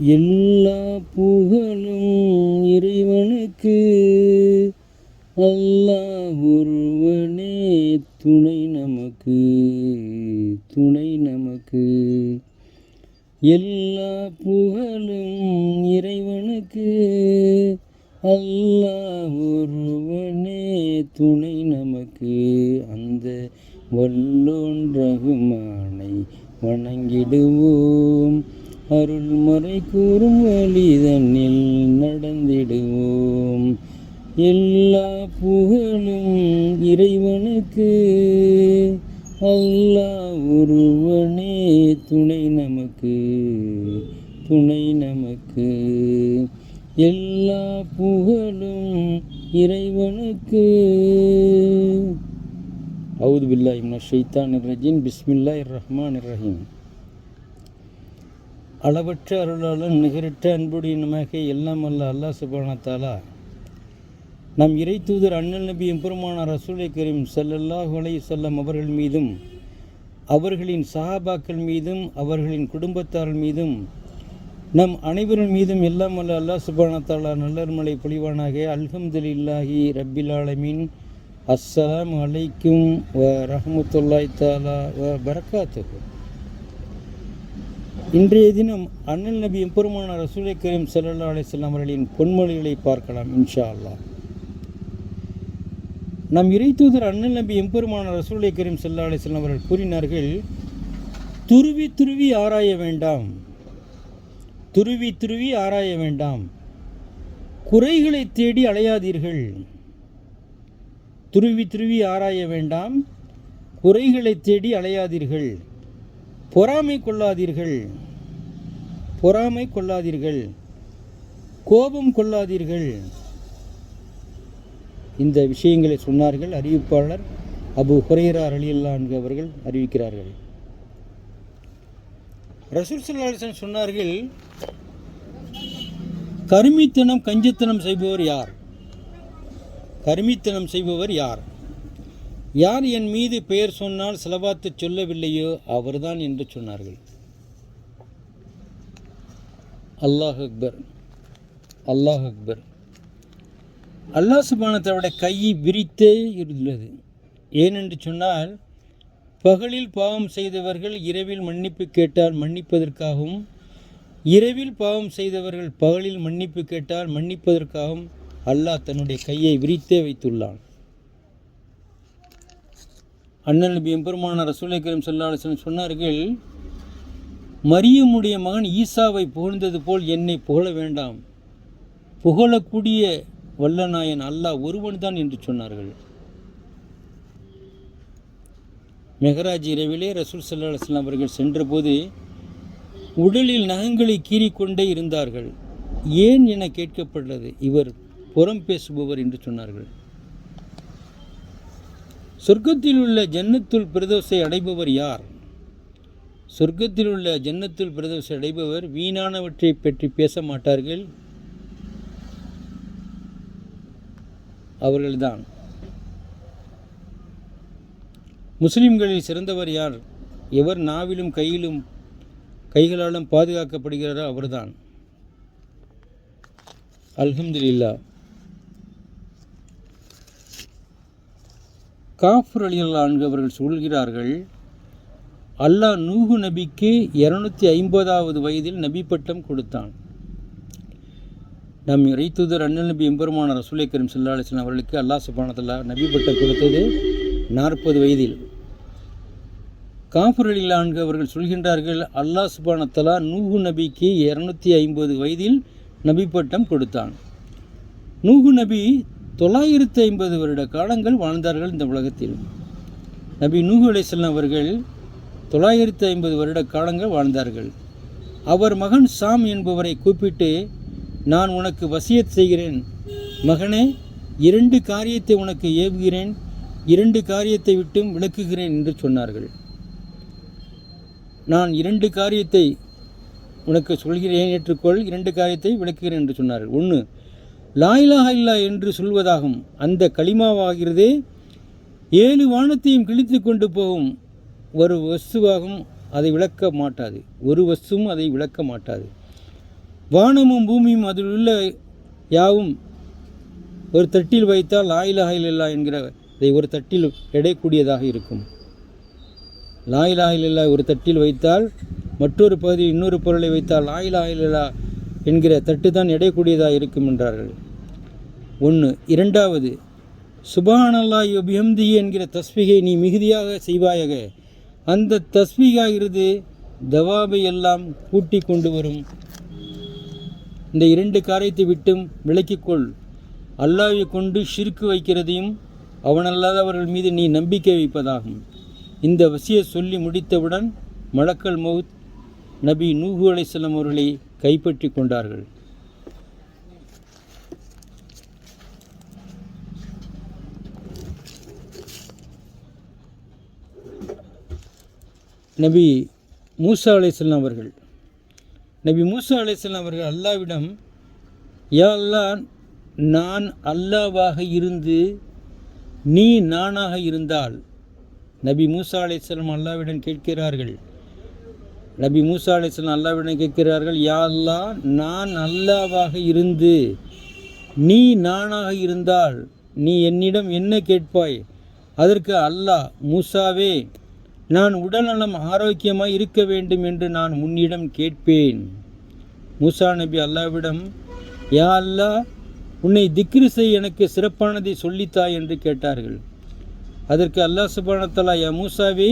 எல்லா புகழும் இறைவனுக்கு. அல்லா ஒருவனே துணை நமக்கு துணை நமக்கு. எல்லா புகழும் இறைவனுக்கு. அல்லா ஒருவனே துணை நமக்கு. அந்த வல்லோன் ரகுமானை வணங்கிடுவோம். அருள்மறை கூறும் வழிதனில் நடந்திடுவோம். எல்லா புகழும் இறைவனுக்கு. அல்லா ஒருவனே துணை நமக்கு துணை நமக்கு. எல்லா புகழும் இறைவனுக்கு. அவுது பில்லாஹி ஷைத்தான் ரஜீன் ரஜீம் பிஸ்மில்லாஹிர் ரஹீம். அளவற்ற அருளாளன் நிகரற்ற அன்புடைய எல்லாம் அல்ல அல்லா சுபானத்தாலா நம் இறை தூதர் அண்ணல் நபி எம்பெருமான ரசூலை கரீம் ஸல்லல்லாஹு அலைஹி செல்லம் அவர்கள் மீதும் அவர்களின் சஹாபாக்கள் மீதும் அவர்களின் குடும்பத்தார் மீதும் நம் அனைவரின் மீதும் எல்லாம் அல்ல அல்லா சுபானத்தாலா தாலா நல்லர்மலை பொழிவானாக அல்ஹம்துலில்லாஹி ரப்பில் ஆலமீன். அஸ்ஸலாமு அலைக்கும் வ ரஹமத்துல்லாய் தாலா வ பரக்காத்துஹு. இன்றைய தினம் அண்ணல் நபி எம்பெருமான ரசூலை கரீம் சல்லா அலைஹி வஸல்லம் அவர்களின் பொன்மொழிகளை பார்க்கலாம் இன்ஷா அல்லாஹ் நம் இறை தூதர் அண்ணல் நபி எம்பெருமான ரசூலை கரீம் ஸல்லல்லாஹு அலைஹி அவர்கள் கூறினார்கள் துருவி துருவி ஆராய வேண்டாம். துருவி துருவி ஆராய வேண்டாம். குறைகளை தேடி அலையாதீர்கள். துருவி துருவி ஆராய வேண்டாம். குறைகளை தேடி அலையாதீர்கள். பொறாமை கொள்ளாதீர்கள். பொறாமை கொள்ளாதீர்கள். கோபம் கொள்ளாதீர்கள். இந்த விஷயங்களை சொன்னார்கள் அறிவிப்பாளர் அபு ஹுரைரா அலியல்லான்கு அவர்கள் அறிவிக்கிறார்கள். ரசூல் சொன்னார்கள் கருமித்தனம் கஞ்சத்தனம் செய்பவர் யார்? கருமித்தனம் செய்பவர் யார்? யார் என் மீது பெயர் சொன்னால் செலவாத்து சொல்லவில்லையோ அவர்தான் என்று சொன்னார்கள். அல்லாஹ் அக்பர் அல்லாஹ் அக்பர். அல்லாஹ் சுபானத்தோட கையை விரித்தே இருந்தது. ஏனென்று சொன்னால் பகலில் பாவம் செய்தவர்கள் இரவில் மன்னிப்பு கேட்டால் மன்னிப்பதற்காகவும் இரவில் பாவம் செய்தவர்கள் பகலில் மன்னிப்பு கேட்டால் மன்னிப்பதற்காகவும் அல்லாஹ் தன்னுடைய கையை விரித்தே வைத்துள்ளான். அண்ணன் நபி எம்பெருமான ரசூலை கரீம் ஸல்லல்லாஹு சொன்னார்கள் மரியமுடைய மகன் ஈசாவை புகழ்ந்தது போல் என்னை புகழ வேண்டாம். புகழக்கூடிய வல்லநாயன் அல்லாஹ் ஒருவன்தான் என்று சொன்னார்கள். மெஹராஜ் இரவிலே ரசூல் சல்லா அலுவலாம் அவர்கள் சென்றபோது உடலில் நகங்களை கீறிக்கொண்டே இருந்தார்கள். ஏன் என கேட்கப்பட்டது. இவர் புறம் பேசுபவர் என்று சொன்னார்கள். சொர்க்கத்தில் உள்ள ஜன்னத்துள் பிரதோஷை அடைபவர் யார்? சொர்க்கத்தில் உள்ள ஜன்னத்துள் பிரதோஷை அடைபவர் வீணானவற்றை பற்றி பேச மாட்டார்கள். அவர்கள்தான். முஸ்லிம்களில் சிறந்தவர் யார்? எவர் நாவிலும் கையிலும் கைகளாலும் பாதுகாக்கப்படுகிறாரோ அவர்தான். அல்ஹம்துலில்லா காஃபர் அலியல்லா அவர்கள் சொல்கிறார்கள் அல்லாஹ் நூகு நபிக்கு இரநூத்தி ஐம்பதாவது வயதில் நபி பட்டம் கொடுத்தான். நம் இறைத்துதர் அண்ணல் நபி எம்பெருமான ரசூலை கரீம் சல்லா அலிஸ்லாம் அவர்களுக்கு அல்லாஹ் சுபானத்தல்லா நபி பட்டம் கொடுத்தது நாற்பது வயதில். காஃபர் அலிலான்கு அவர்கள் சொல்கின்றார்கள் அல்லாஹ் சுபானத்தலா நூகு நபிக்கு இரநூத்தி ஐம்பது வயதில் நபி பட்டம் கொடுத்தான். நூகு நபி தொள்ளாயிரத்து ஐம்பது வருட காலங்கள் வாழ்ந்தார்கள் இந்த உலகத்தில். நபி நூகு அலைசல்லாம் அவர்கள் தொள்ளாயிரத்து ஐம்பது வருட காலங்கள் வாழ்ந்தார்கள். அவர் மகன் சாம் என்பவரை கூப்பிட்டு நான் உனக்கு வசியத் செய்கிறேன். மகனே இரண்டு காரியத்தை உனக்கு ஏவுகிறேன். இரண்டு காரியத்தை விட்டும் விளக்குகிறேன் என்று சொன்னார்கள். நான் இரண்டு காரியத்தை உனக்கு சொல்கிறேன் ஏற்றுக்கொள். இரண்டு காரியத்தை விளக்குகிறேன் என்று சொன்னார்கள். ஒன்று லாயிலாக இல்லா என்று சொல்வதாகும். அந்த களிமாவாகிறதே ஏழு வானத்தையும் கிழித்து கொண்டு போகும். ஒரு வஸ்துவாகும் அதை விளக்க மாட்டாது. ஒரு வஸ்துவும் அதை விளக்க மாட்டாது. வானமும் பூமியும் அதில் உள்ள யாவும் ஒரு தட்டில் வைத்தால் லாயிலாக இல்லா என்கிற இதை ஒரு தட்டில் எடைக்கூடியதாக இருக்கும். லாயிலாக இல்லா ஒரு தட்டில் வைத்தால் மற்றொரு பகுதியில் இன்னொரு பொருளை வைத்தால் லாயிலாக இல்லா என்கிற தட்டு தான் எடைக்கூடியதாக இருக்கும் என்றார்கள். ஒன்று இரண்டாவது சுபானல்லா யுபிஹம்தி என்கிற தஸ்பிகை நீ மிகுதியாக செய்வாயாக. அந்த தஸ்பீகாகிறது தவாபை எல்லாம் கூட்டி கொண்டு வரும். இந்த இரண்டு காரியத்தை விட்டும் விலக்கிக்கொள் அல்லாவை கொண்டு ஷிர்க்கு வைக்கிறதையும் அவனல்லாதவர்கள் மீது நீ நம்பிக்கை வைப்பதாகும். இந்த வசியை சொல்லி முடித்தவுடன் மலக்கல் மவுத் நபி நூஹு அலைசல்லம் அவர்களை கைப்பற்றி கொண்டார்கள். நபி மூசா அலைசல்லாம் அவர்கள். நபி மூசா அலைசல்லாம் அவர்கள் அல்லாவிடம் யா நான் அல்லாவாக இருந்து நீ நானாக இருந்தால் நபி மூசா அலைசல்லாம் அல்லாவிடம் கேட்கிறார்கள். நபி மூசா அலைசல்லாம் அல்லாவிடம் கேட்கிறார்கள் யா நான் அல்லாவாக இருந்து நீ நானாக இருந்தால் நீ என்னிடம் என்ன கேட்பாய்? அதற்கு அல்லாஹ் மூசாவே நான் உடல்நலம் ஆரோக்கியமாக இருக்க வேண்டும் என்று நான் உன்னிடம் கேட்பேன். மூசா நபி அல்லாவிடம் யா அல்லாஹ் உன்னை திக்ரு செய் எனக்கு சிறப்பானதை சொல்லித்தாய் என்று கேட்டார்கள். அதற்கு அல்லாஹ் சுபானத்தலா யா மூசாவே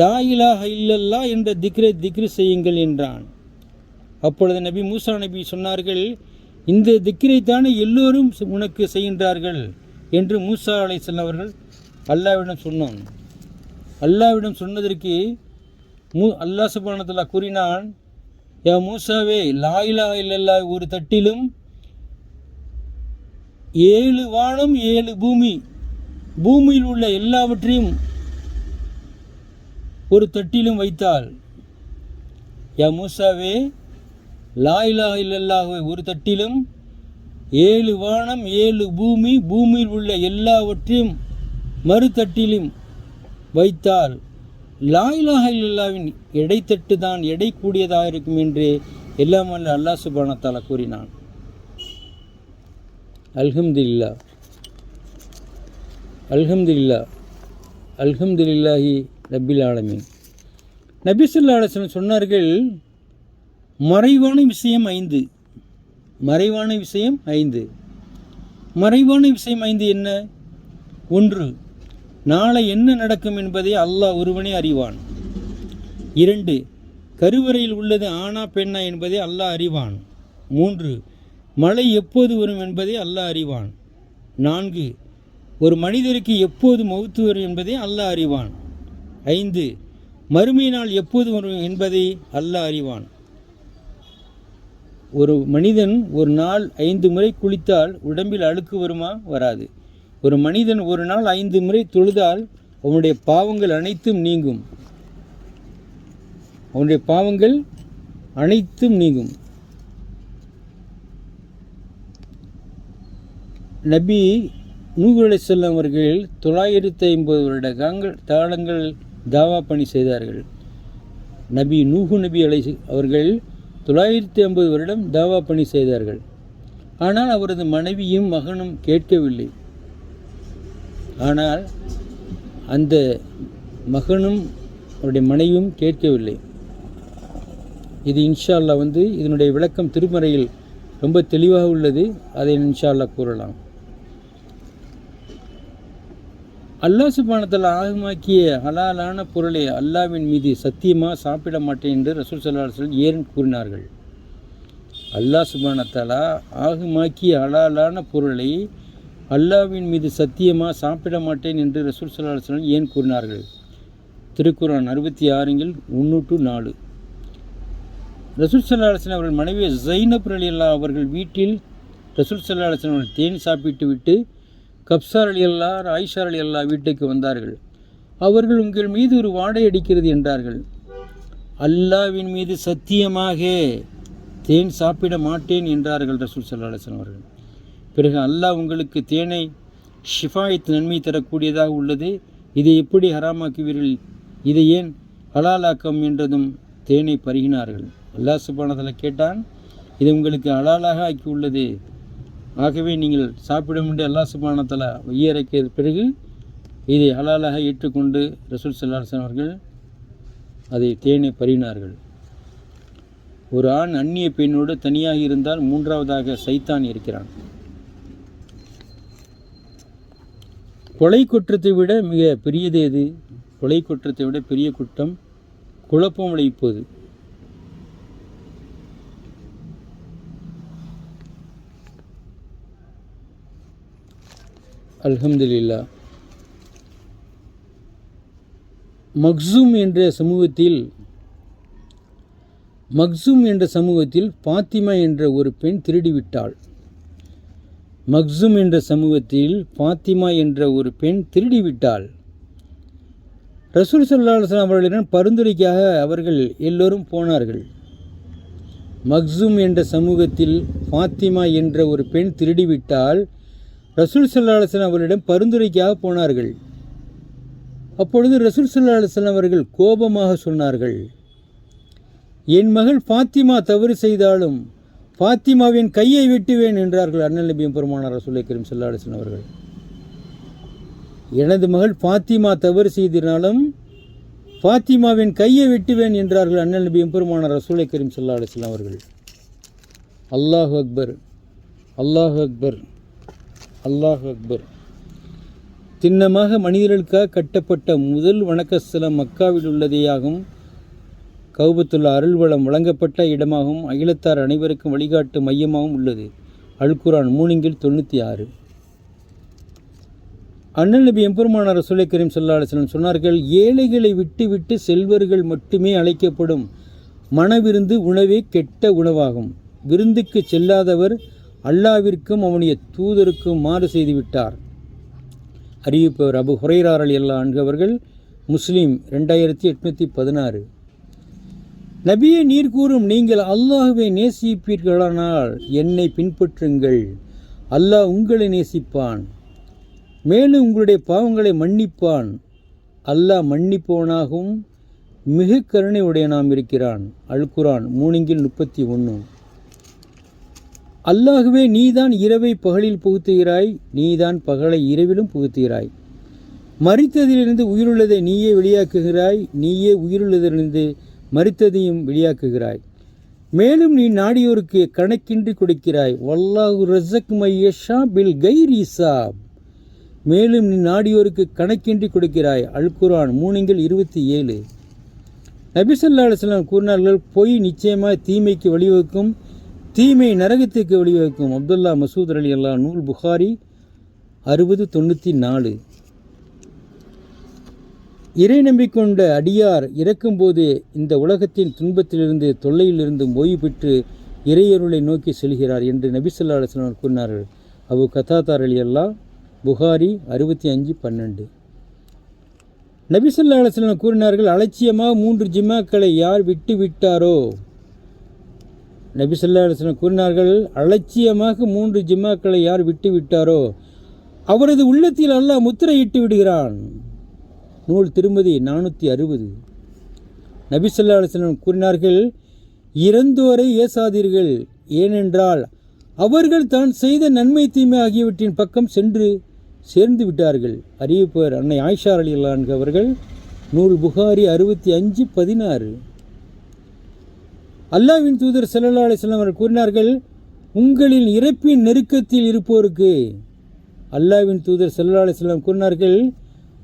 லா இலாஹ இல்லல்லா என்ற திக்ரை திக்ரு செய்யுங்கள் என்றான். அப்பொழுது நபி மூசா நபி சொன்னார்கள் இந்த திக்ரை தானே எல்லோரும் உனக்கு செய்கின்றார்கள் என்று மூசா அலை செல்லவர்கள் அல்லாவிடம் சொன்னான். அல்லாவிடம் சொன்னதற்கு மூ அல்லா சுபானத்தல்லா கூறினான் யா மூசாவே லாயிலா இல்லல்லா ஒரு தட்டிலும் ஏழு வானம் ஏழு பூமி. பூமியில் உள்ள எல்லாவற்றையும் ஒரு தட்டிலும் வைத்தால் யா மூசாவே லா இலாஹ ஒரு தட்டிலும் ஏழு வானம் ஏழு பூமி பூமியில் உள்ள எல்லாவற்றையும் மறுதட்டிலும் வைத்தால் லாயிலாக இல்லாவின் எடைத்தட்டு தான் எடை கூடியதாக இருக்கும் என்று எல்லாம் அல்ல அல்லா சுபானத்தால் கூறினான். அல்ஹம்துல்லா அல்ஹம்துல்லா அல்ஹம்துல்லாஹி நபில் ஆலமின். நபி ஸல்லல்லாஹு அலைஹி சொன்னார்கள் மறைவான விஷயம் ஐந்து. மறைவான விஷயம் ஐந்து. மறைவான விஷயம் ஐந்து என்ன? ஒன்று நாளை என்ன நடக்கும் என்பதை அல்லாஹ் ஒருவனே அறிவான். இரண்டு கருவறையில் உள்ளது ஆனா பெண்ணா என்பதை அல்லாஹ் அறிவான். மூன்று மழை எப்போது வரும் என்பதை அல்லாஹ் அறிவான். நான்கு ஒரு மனிதருக்கு எப்போது மௌத்து வரும் என்பதை அல்லாஹ் அறிவான். ஐந்து மறுமை நாள் எப்போது வரும் என்பதை அல்லாஹ் அறிவான். ஒரு மனிதன் ஒரு நாள் ஐந்து முறை குளித்தால் உடம்பில் அழுக்கு வருமா? வராது. ஒரு மனிதன் ஒரு நாள் ஐந்து முறை தொழுதால் அவனுடைய பாவங்கள் அனைத்தும் நீங்கும். அவனுடைய பாவங்கள் அனைத்தும் நீங்கும். நபி நூகு செல்லும் அவர்கள் தொள்ளாயிரத்தி ஐம்பது வருட காங்கள் தாளங்கள் தாவா பணி செய்தார்கள். நபி நூகு நபி அலை அவர்கள் தொள்ளாயிரத்தி ஐம்பது வருடம் தாவா பணி செய்தார்கள். ஆனால் அவரது மனைவியும் மகனும் கேட்கவில்லை. ஆனால் அந்த மகனும் அவருடைய மனைவியும் கேட்கவில்லை. இது இன்ஷா அல்லாஹ் வந்து இதனுடைய விளக்கம் திருமறையில் ரொம்ப தெளிவாக உள்ளது. அதை இன்ஷா அல்லாஹ் கூறலாம் அல்லாஹ் சுபானத்தில் ஆகமாக்கிய ஹலாலான பொருளை அல்லாவின் மீது சத்தியமாக சாப்பிட மாட்டேன் என்று ரசூல் சல்லாஹல் ஏன் கூறினார்கள்? அல்லாஹ் சுபானத்தாலா ஆகுமாக்கிய ஹலாலான பொருளை அல்லாவின் மீது சத்தியமாக சாப்பிட மாட்டேன் என்று ரசூல் சல்லாஹன் ஏன் கூறினார்கள்? திருக்குறான் அறுபத்தி ஆறுங்கில் முன்னூற்று நாலு. ரசூல் சல்லாஹன் அவர்கள் மனைவி ஜைனப் அலி அல்லா அவர்கள் வீட்டில் ரசூல் சல்லாஹன் அவர்கள் தேன் சாப்பிட்டு விட்டு கப்சார் அலி அல்லா ஆயிஷார் அலி அல்லா வீட்டுக்கு வந்தார்கள். அவர்கள் உங்கள் மீது ஒரு வாடை அடிக்கிறது என்றார்கள். அல்லாவின் மீது சத்தியமாக தேன் சாப்பிட மாட்டேன் என்றார்கள் ரசூல் சல்லாஹன் அவர்கள். பிறகு அல்லாஹ் உங்களுக்கு தேனை ஷிஃபாயத் நன்மை தரக்கூடியதாக உள்ளது. இதை எப்படி ஹராமாக்குவீர்கள்? இதை ஏன் ஹலாலாக்கம் என்றதும் தேனை பருகினார்கள். அல்லாஹ் சுபானதில் கேட்டான் இது உங்களுக்கு அலாலாக ஆக்கி உள்ளது ஆகவே நீங்கள் சாப்பிட வேண்டிய அல்லா சுபானத்தில் வையறைக்க பிறகு இதை ஹலாலாக ஏற்றுக்கொண்டு ரசூல் சல்லாசன் அவர்கள் அதை தேனை பறினார்கள் ஒரு ஆண் அந்நிய பெண்ணோடு தனியாக இருந்தால் மூன்றாவதாக சைத்தான் இருக்கிறான். கொலை குற்றத்தை விட மிக பெரியது எது? கொலை குற்றத்தை விட பெரிய குற்றம் குழப்பம் விளைவிப்பது. அல்ஹம்துலில்லா. மக்சூம் என்ற சமூகத்தில் மக்சூம் என்ற சமூகத்தில் பாத்திமா என்ற ஒரு பெண் திருடிவிட்டாள். மக்ஸும் என்ற சமூகத்தில் பாத்திமா என்ற ஒரு பெண் திருடிவிட்டாள். ரசூல் சல்லாஹம் அவர்களிடம் பரிந்துரைக்காக அவர்கள் எல்லோரும் போனார்கள். மக்ஸும் என்ற சமூகத்தில் ஃபாத்திமா என்ற ஒரு பெண் திருடிவிட்டால் ரசூல் சல்லா அவர்களிடம் பரிந்துரைக்காக போனார்கள். அப்பொழுது ரசூல் சல்லா அலுவலம் அவர்கள் கோபமாக சொன்னார்கள். என் மகள் ஃபாத்திமா தவறு செய்தாலும் பாத்திமாவின் கையை வெட்டுவேன் என்றார்கள் அண்ணல் நபியும் பெருமானார் ரசூலை கரீம் சல்லா அவர்கள். எனது மகள் பாத்திமா தவறு செய்தினாலும் பாத்திமாவின் கையை வெட்டுவேன் என்றார்கள் அண்ணல் நபி எம்பெருமானார் ரசூலை கரீம் சல்லா அவர்கள். அல்லாஹ் அக்பர் அல்லாஹ் அக்பர் அல்லாஹ் அக்பர். திண்ணமாக மனிதர்களுக்காக கட்டப்பட்ட முதல் வணக்கஸ்தலம் மக்காவில் உள்ளதேயாகும். கௌபத்துள்ள அருள்வளம் வழங்கப்பட்ட இடமாகவும் அகிலத்தார் அனைவருக்கும் வழிகாட்டு மையமாகவும் உள்ளது. அல்குரான் மூணிங்கில் தொண்ணூற்றி ஆறு அண்ணன் நபி எம்பெருமானார் ரசூலை கரீம் சல்லா சொன்னார்கள் ஏழைகளை விட்டு விட்டு செல்வர்கள் மட்டுமே அழைக்கப்படும் மனவிருந்து உணவே கெட்ட உணவாகும். விருந்துக்கு செல்லாதவர் அல்லாவிற்கும் அவனுடைய தூதருக்கும் மாறு செய்துவிட்டார் அறிவிப்பவர் அபு ஹுரைராரல் எல்லா அன்கவர்கள் முஸ்லீம் ரெண்டாயிரத்தி எட்நூற்றி பதினாறு. நபியை நீர் கூறும் நீங்கள் அல்லாஹுவை நேசிப்பீர்களானால் என்னை பின்பற்றுங்கள். அல்லாஹ் உங்களை நேசிப்பான். மேலும் உங்களுடைய பாவங்களை மன்னிப்பான். அல்லாஹ் மன்னிப்பவனாகவும் மிகு கருணை உடையனாம் இருக்கிறான். அல்குரான் மூணிங்கில் முப்பத்தி ஒன்று. அல்லாகவே நீதான் இரவை பகலில் புகுத்துகிறாய். நீதான் பகலை இரவிலும் புகுத்துகிறாய். மறித்ததிலிருந்து உயிருள்ளதை நீயே வெளியாக்குகிறாய். நீயே உயிருள்ளதிலிருந்து மறித்ததையும் வெளியாக்குகிறாய். மேலும் நீ நாடியோருக்கு கணக்கின்றி கொடுக்கிறாய். வல்லாஹு ரசக் மையஷா பில் கைரிசாப் மேலும் நீ நாடியோருக்கு கணக்கின்றி கொடுக்கிறாய். அல்குரான் மூணுங்கள் இருபத்தி ஏழு. நபிசல்லா அலுவலாம் கூறினார்கள் பொய் நிச்சயமாக தீமைக்கு வழிவகுக்கும் தீமை நரகத்துக்கு வழிவகுக்கும். அப்துல்லா மசூத் அலி அல்லா நூல் புகாரி அறுபது தொண்ணூற்றி நாலு. இறை நம்பிக்கொண்ட அடியார் இறக்கும்போது இந்த உலகத்தின் துன்பத்திலிருந்து தொல்லையிலிருந்து ஓய்வு பெற்று இறையருளை நோக்கி செல்கிறார் என்று நபிசல்லா அலுவலாம் கூறினார்கள். அவு கதாத்தார் அலி அல்லா புகாரி அறுபத்தி அஞ்சு பன்னெண்டு. நபிசல்லா அலுவலம் கூறினார்கள் அலட்சியமாக மூன்று ஜிம்மாக்களை யார் விட்டு விட்டாரோ? நபிசல்லா அலுவலம் கூறினார்கள் அலட்சியமாக மூன்று ஜிம்மாக்களை யார் விட்டு விட்டாரோ? அவரது உள்ளத்தில் அல்லாஹ் முத்திரையிட்டு விடுகிறான். நூல் திருமதி நானூற்றி அறுபது. நபிசல்லா அலிஸ்லம் கூறினார்கள் இறந்தோரை ஏசாதீர்கள். ஏனென்றால் அவர்கள் தான் செய்த நன்மை தீமை ஆகியவற்றின் பக்கம் சென்று சேர்ந்து விட்டார்கள். அறிவிப்பவர் அன்னை ஆயிஷா அலி அல்லான்கு அவர்கள் நூல் புகாரி அறுபத்தி அஞ்சு பதினாறு. அல்லாவின் தூதர் செல்லல்லா அலிஸ்லாம் அவர்கள் கூறினார்கள் உங்களின் இறப்பின் நெருக்கத்தில் இருப்போருக்கு. அல்லாவின் தூதர் செல்லல்லா அலிஸ்லாம் கூறினார்கள்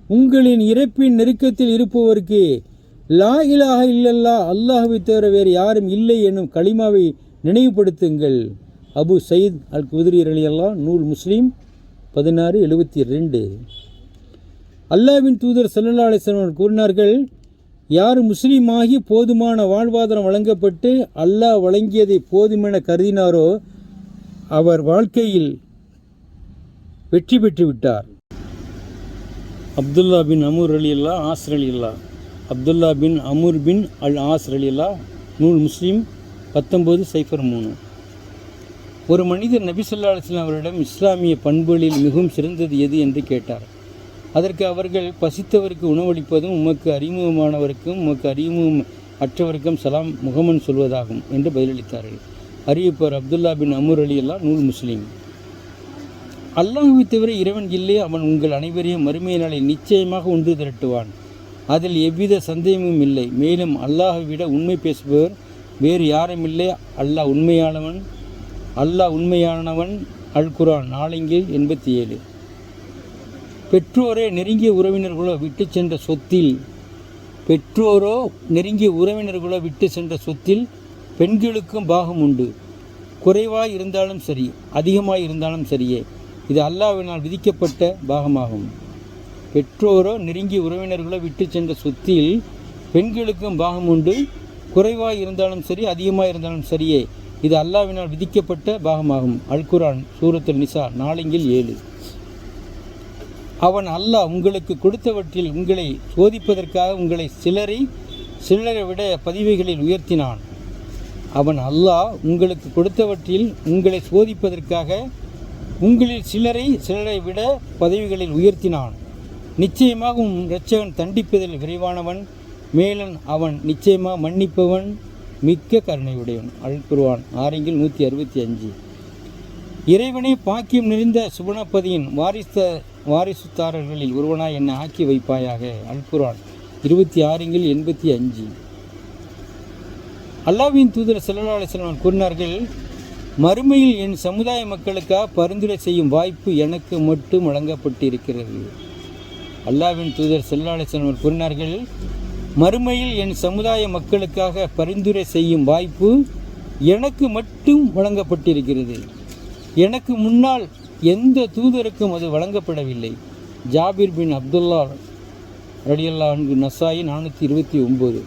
உங்களின் இறப்பின் நெருக்கத்தில் இருப்பவருக்கு லா இலாக இல்லல்லா அல்லாஹுவை தவிர வேறு யாரும் இல்லை என்னும் களிமாவை நினைவுபடுத்துங்கள். அபு சயீத் அல் குதிரி அலியல்லா நூல் முஸ்லீம் பதினாறு எழுபத்தி ரெண்டு அல்லாவின் தூதர் சல்லல்லா அலிஸ்லாம் கூறினார்கள் யார் முஸ்லீமாகி போதுமான வாழ்வாதாரம் வழங்கப்பட்டு அல்லாஹ் வழங்கியதை போதுமென கருதினாரோ அவர் வாழ்க்கையில் வெற்றி பெற்று விட்டார் அப்துல்லா பின் அமூர் அலி அல்லா ஆசர் அலி அல்லா. Abdullah bin Amr bin al Asar அலி அல்லா. நூல் முஸ்லீம் பத்தொம்போது சைஃபர் மூணு. ஒரு மனிதர் நபி சொல்லா அவரிடம் இஸ்லாமிய பண்புகளில் மிகவும் சிறந்தது எது என்று கேட்டார். அதற்கு அவர்கள் பசித்தவருக்கு உணவளிப்பதும் உமக்கு அறிமுகமானவருக்கும் உமக்கு அறிமுகம் அற்றவருக்கும் சலாம் முகமன் சொல்வதாகும் என்று பதிலளித்தார்கள். அறிவிப்பவர் அப்துல்லா பின் அமூர் அலி அல்லா நூல் முஸ்லீம். அல்லாஹுவை தவிர இறைவன் இல்லை அவன் உங்கள் அனைவரையும் மறுமை நாளை நிச்சயமாக ஒன்று திரட்டுவான். அதில் எவ்வித சந்தேகமும் இல்லை. மேலும் அல்லாஹை விட உண்மை பேசுபவர் வேறு யாரும் இல்லை. அல்லாஹ் உண்மையானவன் அல்லாஹ் உண்மையானவன். அல் குரான் நாலங்கு எண்பத்தி ஏழு பெற்றோரே நெருங்கிய உறவினர்களோ விட்டு சென்ற சொத்தில் பெற்றோரோ நெருங்கிய உறவினர்களோ விட்டு சென்ற சொத்தில் பெண்களுக்கும் பாகம் உண்டு. குறைவாக இருந்தாலும் சரி அதிகமாக இருந்தாலும் சரியே. இது அல்லாவினால் விதிக்கப்பட்ட பாகமாகும். பெற்றோரோ நெருங்கிய உறவினர்களோ விட்டு சென்ற சொத்தில் பெண்களுக்கும் பாகம் உண்டு. குறைவாக இருந்தாலும் சரி அதிகமாக இருந்தாலும் சரியே. இது அல்லாஹ்வினால் விதிக்கப்பட்ட பாகமாகும். அல் குரான் நிசா நாலங்கில் ஏழு. அவன் அல்லாஹ் உங்களுக்கு கொடுத்தவற்றில் உங்களை சோதிப்பதற்காக உங்களை சிலரை சிலரை விட பதிவுகளில் உயர்த்தினான். அவன் அல்லாஹ் உங்களுக்கு கொடுத்தவற்றில் உங்களை சோதிப்பதற்காக உங்களில் சிலரை சிலரை விட பதவிகளில் உயர்த்தினான். நிச்சயமாக உன் இரட்சகன் தண்டிப்பதில் விரைவானவன் மேலன் அவன் நிச்சயமாக மன்னிப்பவன் மிக்க கருணையுடையவன். அல் ஆரங்கில் நூற்றி அறுபத்தி அஞ்சு. இறைவனே பாக்கியம் நிறைந்த சுபனப்பதியின் வாரிச வாரிசுதாரர்களில் ஒருவனாய் என்னை ஆக்கி வைப்பாயாக. அல் இருபத்தி ஆறுங்கில் எண்பத்தி அஞ்சு. அல்லாவின் தூதர் செல்லாலை செல்வன் கூறினார்கள் மறுமையில் என் சமுதாய மக்களுக்காக பரிந்துரை செய்யும் வாய்ப்பு எனக்கு மட்டும் வழங்கப்பட்டிருக்கிறது. அல்லாவின் தூதர் செல்லாலேசன் அவர் கூறினார்கள் மறுமையில் என் சமுதாய மக்களுக்காக பரிந்துரை செய்யும் வாய்ப்பு எனக்கு மட்டும் வழங்கப்பட்டிருக்கிறது. எனக்கு முன்னால் எந்த தூதருக்கும் அது வழங்கப்படவில்லை. ஜாபிர் பின் அப்துல்லா ரடியல்லா அன்கு நசாயி நானூற்றி இருபத்தி ஒம்பது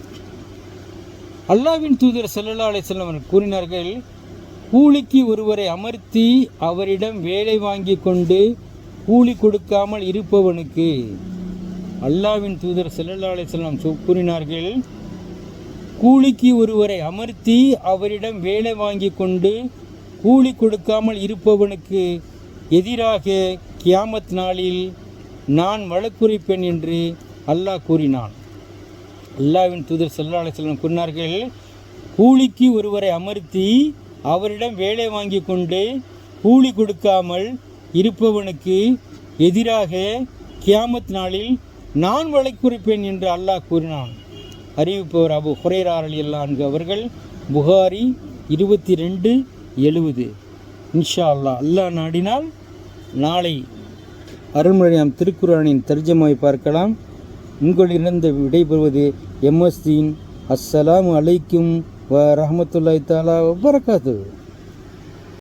அல்லாவின் தூதர் செல்லல்லா அலிஸ்லாம் அவர்கள் கூறினார்கள் கூலிக்கு ஒருவரை அமர்த்தி அவரிடம் வேலை வாங்கி கொண்டு கூலி கொடுக்காமல் இருப்பவனுக்கு அல்லாவின் தூதர் ஸல்லல்லாஹு அலைஹி கூறினார்கள் கூலிக்கு ஒருவரை அமர்த்தி அவரிடம் வேலை வாங்கி கொண்டு கூலி கொடுக்காமல் இருப்பவனுக்கு எதிராக கியாமத் நாளில் நான் வழக்குரைப்பேன் என்று அல்லாஹ் கூறினான். அல்லாவின் தூதர் ஸல்லல்லாஹு அலைஹி கூறினார்கள் கூலிக்கு ஒருவரை அமர்த்தி அவரிடம் வேலை வாங்கி கொண்டு கூலி கொடுக்காமல் இருப்பவனுக்கு எதிராக கியாமத் நாளில் நான் வழக்குரைப்பேன் என்று அல்லாஹ் கூறினான். அறிவிப்பவர் அபு ஹுரேரார் அலி அல்லான்கு அவர்கள் புகாரி இருபத்தி ரெண்டு எழுபது இன்ஷா அல்லா அல்லாஹ் நாடினால் நாளை அருள்மொழியாம் திருக்குறானின் தர்ஜமாவை பார்க்கலாம். உங்களிடம் விடைபெறுவது எம்எஸ்தீன் அஸ்ஸலாம் அலைக்கும் வ ரஹமத்துல்லாஹி தாலா வபரகாத்து